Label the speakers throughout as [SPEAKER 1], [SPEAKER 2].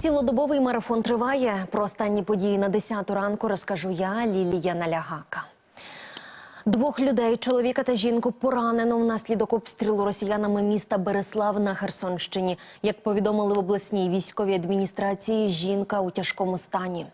[SPEAKER 1] Цілодобовий марафон триває. Про останні події на 10 ранку розкажу я, Лілія Налягака. Двох людей, чоловіка та жінку, поранено внаслідок обстрілу росіянами міста Береслав на Херсонщині. Як повідомили в обласній військовій адміністрації, жінка у тяжкому стані.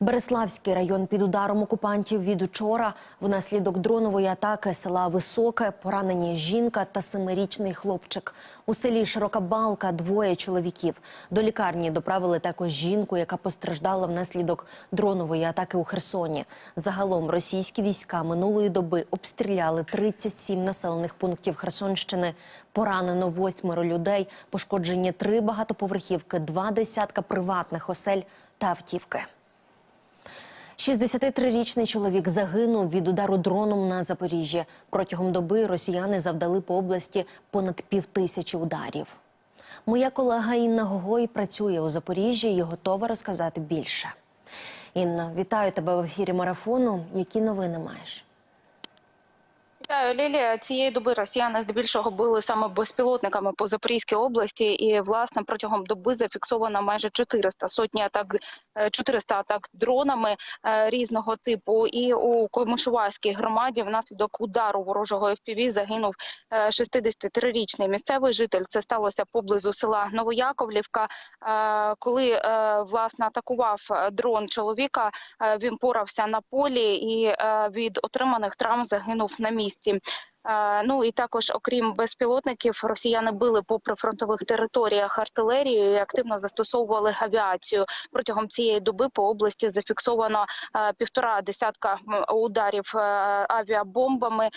[SPEAKER 1] Береславський район під ударом окупантів від учора. Внаслідок дронової атаки села Високе поранені жінка та семирічний хлопчик. У селі Широка Балка двоє чоловіків. До лікарні доправили також жінку, яка постраждала внаслідок дронової атаки у Херсоні. Загалом російські війська минулої доби обстріляли 37 населених пунктів Херсонщини. Поранено восьмеро людей, пошкоджені три багатоповерхівки, два десятка приватних осель та автівки. 63-річний чоловік загинув від удару дроном на Запоріжжі. Протягом доби росіяни завдали по області понад півтисячі ударів. Моя колега Інна Гогой працює у Запоріжжі і готова розказати більше. Інно, вітаю тебе в ефірі марафону. Які новини маєш?
[SPEAKER 2] Вітаю, Лілія. Цієї доби росіяни здебільшого били саме безпілотниками по Запорізькій області, і власне протягом доби зафіксовано майже 400 сотні атак, е, 400 атак дронами е, різного типу. І у Комишувальській громаді внаслідок удару ворожого FPV загинув е, 63-річний місцевий житель. Це сталося поблизу села Новояковлівка. Е, Коли е, власне атакував е, дрон чоловіка, е, він порався на полі і е, від отриманих травм загинув на місці. Е, Ну і також, окрім безпілотників, росіяни били по прифронтових територіях артилерією і активно застосовували авіацію. Протягом цієї доби по області зафіксовано півтора десятка ударів авіабомбами,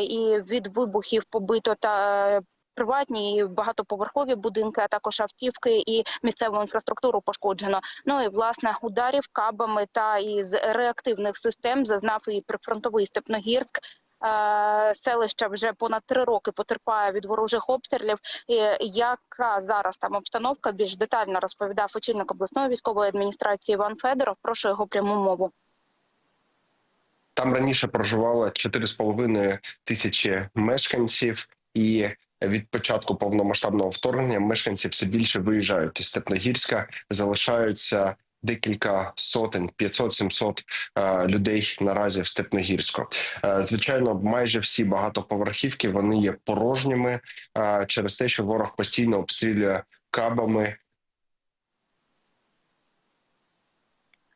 [SPEAKER 2] і від вибухів побито та. е, Приватні і багатоповерхові будинки, а також автівки і місцеву інфраструктуру пошкоджено. Ну і власне ударів кабами та із реактивних систем зазнав і прифронтовий Степногірськ. Е, Селище вже понад три роки потерпає від ворожих обстрілів. Яка зараз там обстановка? Більш детально розповідав очільник обласної військової адміністрації Іван Федоров. Прошу його пряму мову.
[SPEAKER 3] Там раніше проживало 4,5 тисячі мешканців, і від початку повномасштабного вторгнення мешканці все більше виїжджають із Степногірська, залишаються декілька сотень, 500-700 е, людей наразі в Степногірську. Е, звичайно, майже всі багатоповерхівки вони є порожніми е, через те, що ворог постійно обстрілює кабами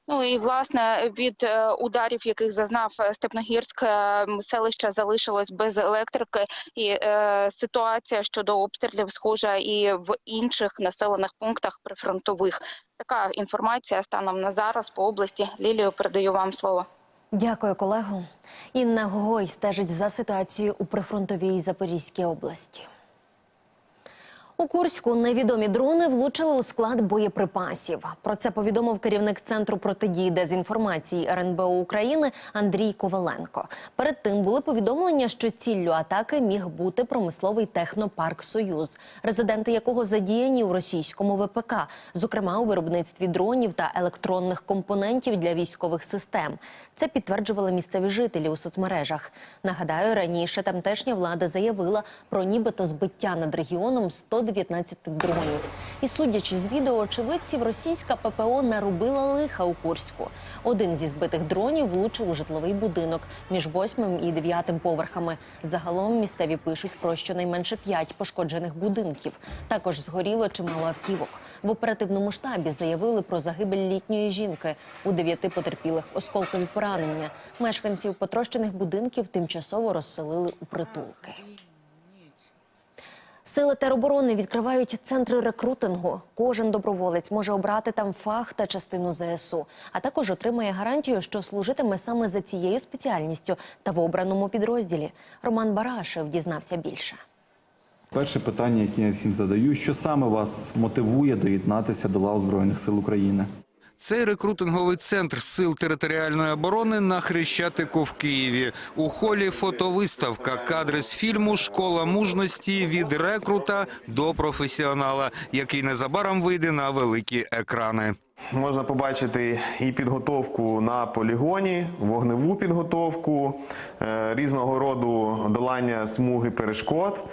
[SPEAKER 2] Ну і власне від е, ударів, яких зазнав е, Степногірськ, е, селище залишилось без електрики, і е, ситуація щодо обстрілів схожа і в інших населених пунктах прифронтових. Така інформація станом на зараз по області. Лілію передаю вам слово.
[SPEAKER 1] Дякую, колего. Інна Гогой стежить за ситуацією у прифронтовій Запорізькій області. У Курську невідомі дрони влучили у склад боєприпасів. Про це повідомив керівник центру протидії дезінформації РНБО України Андрій Коваленко. Перед тим були повідомлення, що ціллю атаки міг бути промисловий технопарк Союз, резиденти якого задіяні у російському ВПК, зокрема у виробництві дронів та електронних компонентів для військових систем. Це підтверджували місцеві жителі у соцмережах. Нагадаю, раніше тамтешня влада заявила про нібито збиття над регіоном 119 дронів. І судячи з відео очевидців, російська ППО наробила лиха у Курську. Один зі збитих дронів влучив у житловий будинок між восьмим і дев'ятим поверхами. Загалом місцеві пишуть про щонайменше п'ять пошкоджених будинків. Також згоріло чимало автівок. В оперативному штабі заявили про загибель літньої жінки. У дев'яти потерпілих осколкові поранення. Мешканців потрощених будинків тимчасово розселили у притулки. Сили тероборони відкривають центри рекрутингу. Кожен доброволець може обрати там фах та частину ЗСУ, а також отримає гарантію, що служитиме саме за цією спеціальністю та в обраному підрозділі. Роман Барашев дізнався більше.
[SPEAKER 4] Перше питання, яке я всім задаю: що саме вас мотивує доєднатися до лав Збройних сил України?
[SPEAKER 5] Цей рекрутинговий центр сил територіальної оборони на Хрещатику в Києві. У холі фотовиставка, кадри з фільму Школа мужності від рекрута до професіонала, який незабаром вийде на великі екрани.
[SPEAKER 6] Можна побачити і підготовку на полігоні, вогневу підготовку, е, різного роду долання смуги перешкод.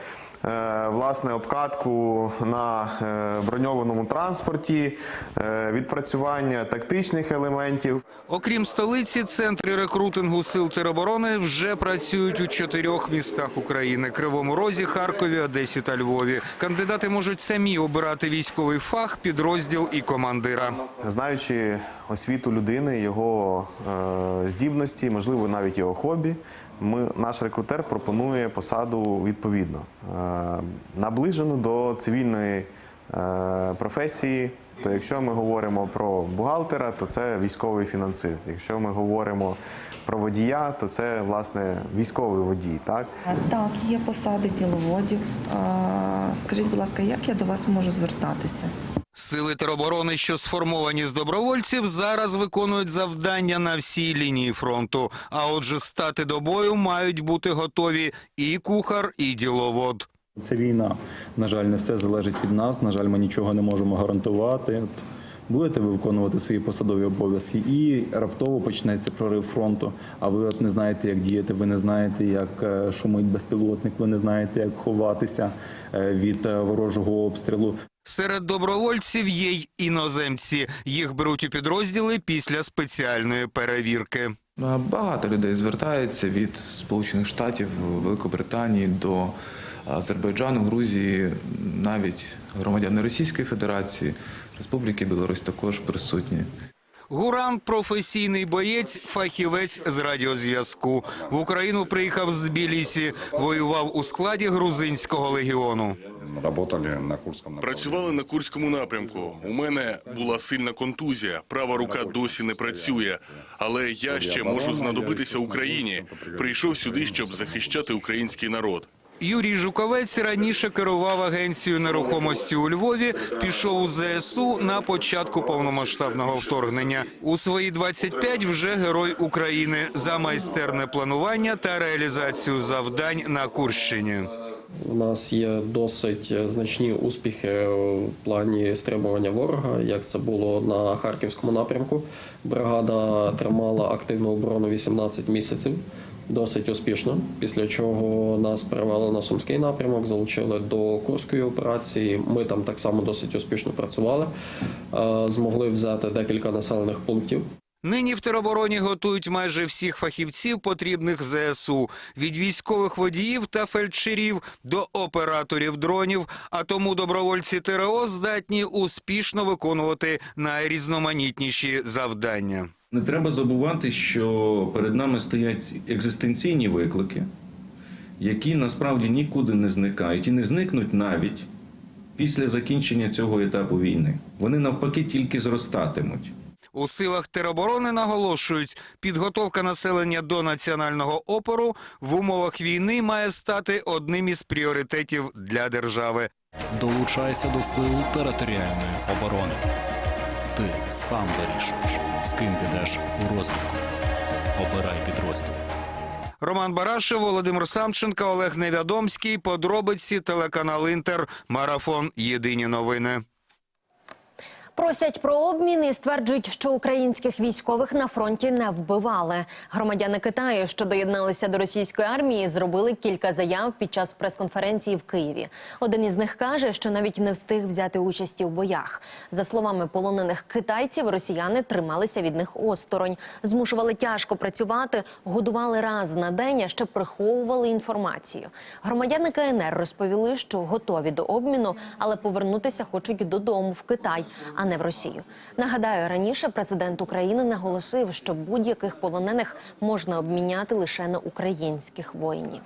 [SPEAKER 6] Е, власне обкатку на е, броньованому транспорті, е, відпрацювання тактичних елементів.
[SPEAKER 5] Окрім столиці, центри рекрутингу сил тероборони вже працюють у чотирьох містах України: Кривому Розі, Харкові, Одесі та Львові. Кандидати можуть самі обирати військовий фах, підрозділ і командира.
[SPEAKER 6] Знаючи освіту людини, його здібності, можливо, навіть його хобі, ми, наш рекрутер пропонує посаду відповідно, е, наближену до цивільної е, професії. То якщо ми говоримо про бухгалтера, то це військовий фінансист. Якщо ми говоримо про водія, то це власне військовий водій. Так?
[SPEAKER 7] Так, є посади діловодів. Скажіть, будь ласка, як я до вас можу звертатися?
[SPEAKER 5] Сили тероборони, що сформовані з добровольців, зараз виконують завдання на всій лінії фронту. А отже, стати до бою мають бути готові і кухар, і діловод.
[SPEAKER 4] Це війна. На жаль, не все залежить від нас. На жаль, ми нічого не можемо гарантувати. Будете ви виконувати свої посадові обов'язки, і раптово почнеться прорив фронту. А ви от не знаєте, як діяти, ви не знаєте, як е, шумить безпілотник, ви не знаєте, як ховатися е, від е, ворожого обстрілу.
[SPEAKER 5] Серед добровольців є й іноземці. Їх беруть у підрозділи після спеціальної перевірки.
[SPEAKER 8] Багато людей звертається від Сполучених Штатів, Великобританії до Азербайджану, Грузії, навіть громадяни Російської Федерації, Республіки Білорусь також присутні.
[SPEAKER 5] Гуран – професійний боєць, фахівець з радіозв'язку. В Україну приїхав з Тбілісі, воював у складі грузинського легіону.
[SPEAKER 9] Работали на Курском.
[SPEAKER 10] Працювали на Курському напрямку. У мене була сильна контузія. Права рука досі не працює. Але я ще можу знадобитися Україні. Прийшов сюди, щоб захищати український народ.
[SPEAKER 5] Юрій Жуковець раніше керував агенцією нерухомості у Львові, пішов у ЗСУ на початку повномасштабного вторгнення. У свої 25 вже герой України за майстерне планування та реалізацію завдань на Курщині.
[SPEAKER 11] У нас є досить значні успіхи в плані стримування ворога, як це було на харківському напрямку. Бригада тримала активну оборону 18 місяців. Досить успішно, після чого нас перевели на Сумський напрямок, залучили до Курської операції. Ми там так само досить успішно працювали, Е, змогли взяти декілька населених пунктів.
[SPEAKER 5] Нині в теробороні готують майже всіх фахівців, потрібних ЗСУ – від військових водіїв та фельдшерів до операторів дронів. А тому добровольці ТРО здатні успішно виконувати найрізноманітніші завдання.
[SPEAKER 12] Не треба забувати, що перед нами стоять екзистенційні виклики, які насправді нікуди не зникають і не зникнуть навіть після закінчення цього етапу війни. Вони навпаки тільки зростатимуть.
[SPEAKER 5] У силах тероборони наголошують, підготовка населення до національного опору в умовах війни має стати одним із пріоритетів для держави.
[SPEAKER 13] Долучайся до сил територіальної оборони. Ти сам вирішуєш, з ким підеш у розвідку. Обирай підрозділ.
[SPEAKER 5] Роман Барашев, Володимир Самченко, Олег Невядомський. Подробиці телеканал Інтер. Марафон. Єдині новини.
[SPEAKER 1] Просять про обмін і стверджують, що українських військових на фронті не вбивали. Громадяни Китаю, що доєдналися до російської армії, зробили кілька заяв під час прес-конференції в Києві. Один із них каже, що навіть не встиг взяти участі в боях. За словами полонених китайців, росіяни трималися від них осторонь, змушували тяжко працювати, годували раз на день, а ще приховували інформацію. Громадяни КНР розповіли, що готові до обміну, але повернутися хочуть додому в Китай, а не в Росію. Нагадаю, раніше президент України наголосив, що будь-яких полонених можна обміняти лише на українських воїнів.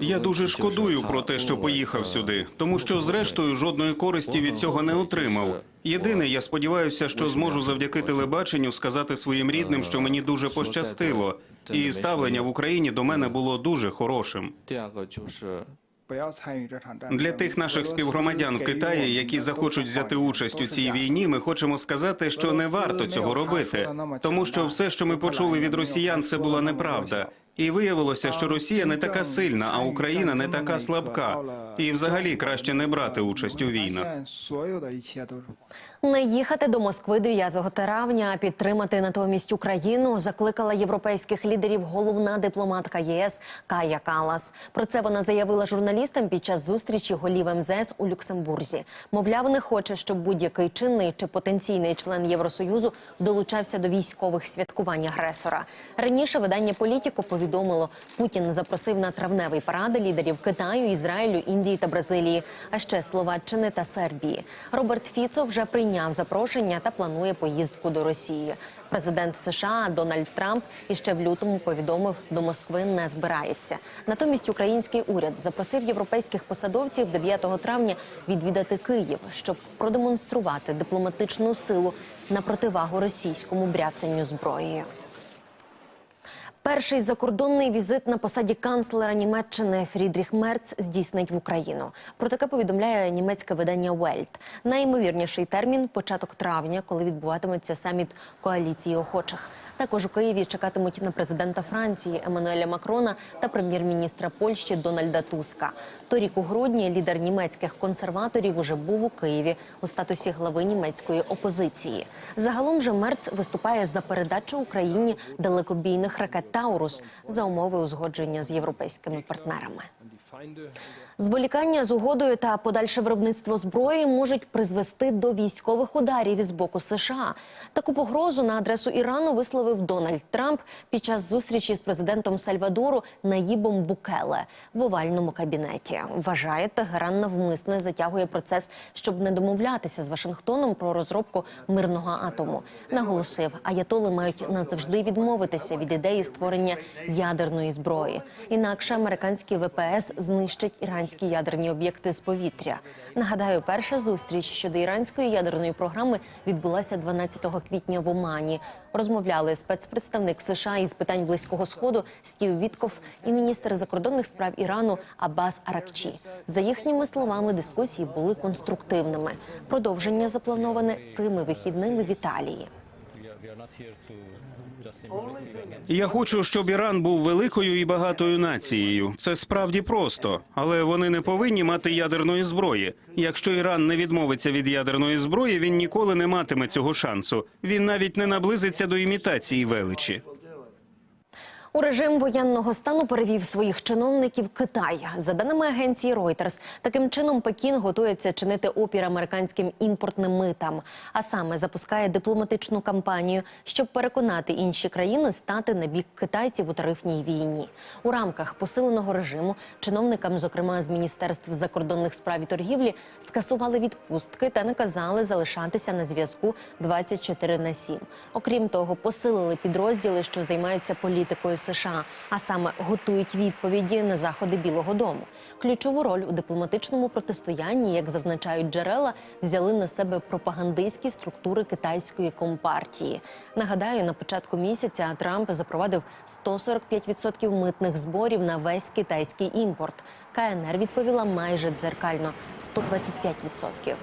[SPEAKER 14] Я дуже шкодую про те, що поїхав сюди, тому що зрештою жодної користі від цього не отримав. Єдине, я сподіваюся, що зможу завдяки телебаченню сказати своїм рідним, що мені дуже пощастило, і ставлення в Україні до мене було дуже хорошим. Для тих наших співгромадян в Китаї, які захочуть взяти участь у цій війні, ми хочемо сказати, що не варто цього робити, тому що все, що ми почули від росіян, це була неправда. І виявилося, що Росія не така сильна, а Україна не така слабка. І взагалі краще не брати участь у війнах.
[SPEAKER 1] Не їхати до Москви 9 травня, а підтримати натомість Україну закликала європейських лідерів головна дипломатка ЄС Кая Калас. Про це вона заявила журналістам під час зустрічі голів МЗС у Люксембурзі. Мовляв, не хоче, щоб будь-який чинний чи потенційний член Євросоюзу долучався до військових святкувань агресора. Раніше видання Політіко повідомило, Путін запросив на травневий парад лідерів Китаю, Ізраїлю, Індії та Бразилії, а ще Словаччини та Сербії. Роберт Фіцо вже прийняв запрошення та планує поїздку до Росії. Президент США Дональд Трамп іще в лютому повідомив, до Москви не збирається. Натомість український уряд запросив європейських посадовців 9 травня відвідати Київ, щоб продемонструвати дипломатичну силу на противагу російському бряцанню зброєю. Перший закордонний візит на посаді канцлера Німеччини Фрідріх Мерц здійснить в Україну. Про таке повідомляє німецьке видання Welt. Найімовірніший термін початок травня, коли відбуватиметься саміт коаліції охочих. Також у Києві чекатимуть на президента Франції Еммануеля Макрона та прем'єр-міністра Польщі Дональда Туска. Торік у грудні лідер німецьких консерваторів уже був у Києві у статусі глави німецької опозиції. Загалом же Мерц виступає за передачу Україні далекобійних ракет Таурус за умови узгодження з європейськими партнерами. Зволікання з угодою та подальше виробництво зброї можуть призвести до військових ударів із боку США. Таку погрозу на адресу Ірану висловив Дональд Трамп під час зустрічі з президентом Сальвадору Наїбом Букеле в овальному кабінеті. Вважає, Тегеран навмисне затягує процес, щоб не домовлятися з Вашингтоном про розробку мирного атому. Наголосив, аятоли мають назавжди відмовитися від ідеї створення ядерної зброї. Інакше американські ВПС знищать іранські ядерні об'єкти з повітря. Нагадаю, перша зустріч щодо іранської ядерної програми відбулася 12 квітня в Омані. Розмовляли спецпредставник США із питань близького сходу Стів Вітков і міністр закордонних справ Ірану Аббас Аракчі. За їхніми словами, дискусії були конструктивними. Продовження заплановане цими вихідними в Італії.
[SPEAKER 14] Я хочу, щоб Іран був великою і багатою нацією. Це справді просто, але вони не повинні мати ядерної зброї. Якщо Іран не відмовиться від ядерної зброї, він ніколи не матиме цього шансу. Він навіть не наблизиться до імітації величі.
[SPEAKER 1] У режим воєнного стану перевів своїх чиновників Китай. За даними агенції Reuters, таким чином Пекін готується чинити опір американським імпортним митам, а саме запускає дипломатичну кампанію, щоб переконати інші країни стати на бік китайців у тарифній війні. У рамках посиленого режиму чиновникам, зокрема з міністерств закордонних справ і торгівлі, скасували відпустки та наказали залишатися на зв'язку 24 на 7. Окрім того, посилили підрозділи, що займаються політикою США, а саме готують відповіді на заходи Білого Дому. Ключову роль у дипломатичному протистоянні, як зазначають джерела, взяли на себе пропагандистські структури китайської компартії. Нагадаю, на початку місяця Трамп запровадив 145% митних зборів на весь китайський імпорт. КНР відповіла майже дзеркально 125%.